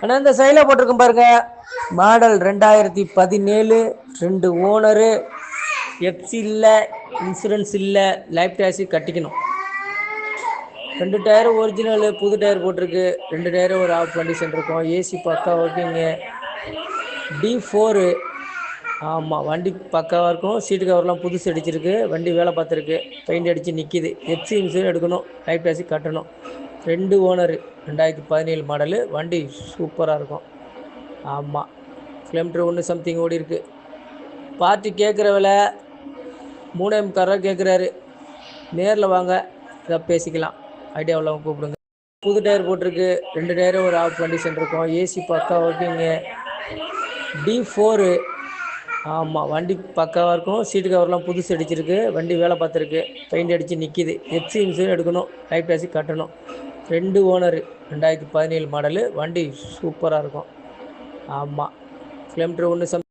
ஆனால் இந்த சைடில் போட்டிருக்கும் பாருங்க. மாடல் ரெண்டாயிரத்தி பதினேழு ரெண்டு ஓனரு. எஃப்சி இல்லை இன்சூரன்ஸ் இல்லை லைஃப் டேக்ஸி கட்டிக்கணும். ரெண்டு டயரும் ஒரிஜினல் புது டயர் போட்டிருக்கு. ரெண்டு டயரும் ஒரு ஆஃப் கண்டிஷன் இருக்கும். ஏசி பக்கா ஓகேங்க டி ஃபோரு ஆமாம் வண்டி பக்காவாக இருக்கும். சீட்டு கவர்லாம் புதுசு அடிச்சிருக்கு. வண்டி வேலை பார்த்துருக்கு. பெயிண்ட் அடித்து நிற்கிது எஃப்சி இன்சூரன்ஸ் எடுக்கணும். லைஃப் டேக்ஸி கட்டணும். ரெண்டு ஓனரு ரெண்டாயிரத்தி பதினேழு மாடலு. வண்டி சூப்பராக இருக்கும். ஆமாம் கிலோமீட்டர் ஒன்று சம்திங் ஓடி இருக்கு. பார்ட்டி கேட்குற விலை மூணே முக்கால் கேட்குறாரு நேரில் வாங்க இதை பேசிக்கலாம். ஐடியா உள்ளவங்க கூப்பிடுங்க. புது டயர் போட்டிருக்கு. ரெண்டு டயரும் ஒரு ஆஃப் கண்டிஷன் இருக்கும். ஏசி பக்கா ஓகேங்க டி ஃபோரு ஆமாம் வண்டி பக்காவாக இருக்கும். சீட்டு கவர்லாம் புதுசு அடிச்சிருக்கு. வண்டி வேலை பார்த்துருக்கு. பெயிண்ட் அடித்து நிற்கிது எஃப்சி இன்சூரன்ஸ் எடுக்கணும். லைஃப் டேக்ஸி கட்டணும். ரெண்டு ஓனரு ரெண்டாயிரத்தி பதினேழு மாடலு வண்டி சூப்பராக இருக்கும். ஆமாம் கிலோமீட்டர் ஒன்று சம்